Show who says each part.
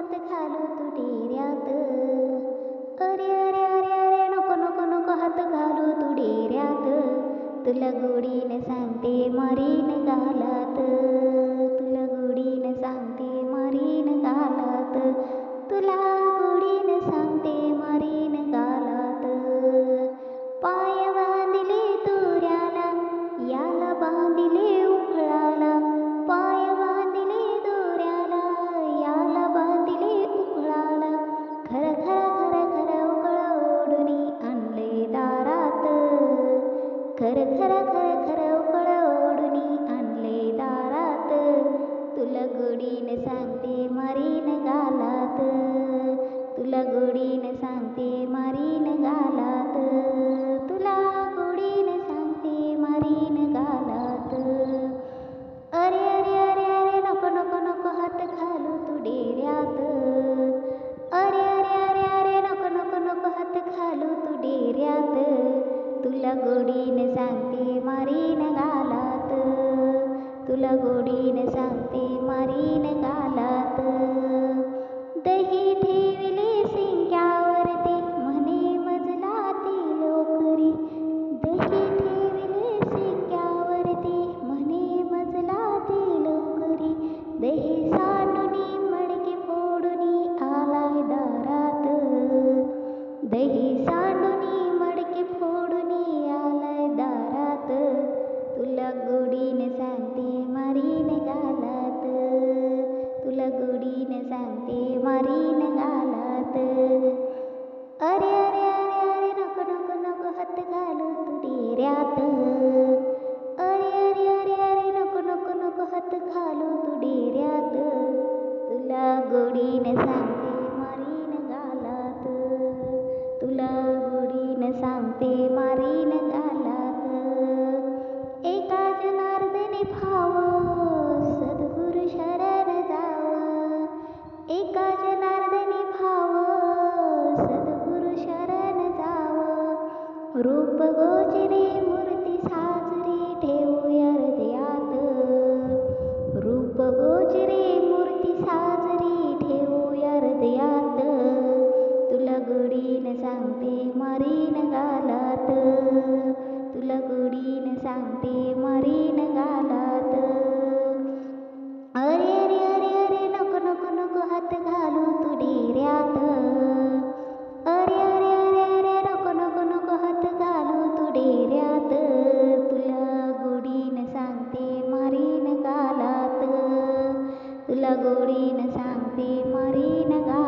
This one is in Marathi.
Speaker 1: हात घालू तुडेऱ्यात अरे अरे अरे अरे नको नको नको हात घालू तुडेऱ्यात तुला गोडीनं सांगते मरीन घालात तुला गोडीनं सांगते मरीन घालात गोडीनं सांगते मारीन गालात तुला गोडीनं सांगते मारीन गालात. अरे अरे अरे अरे नको नको नको हात घालू तू डेऱ्यात. अरे अरे अरे अरे नको नको नको हात घालू तू डेऱ्यात. तुला गोडीन सांगते मारीन गालात. तुला गोडीन सांगते मारीन good in a sun. गोडीन सन्ति मरीन गा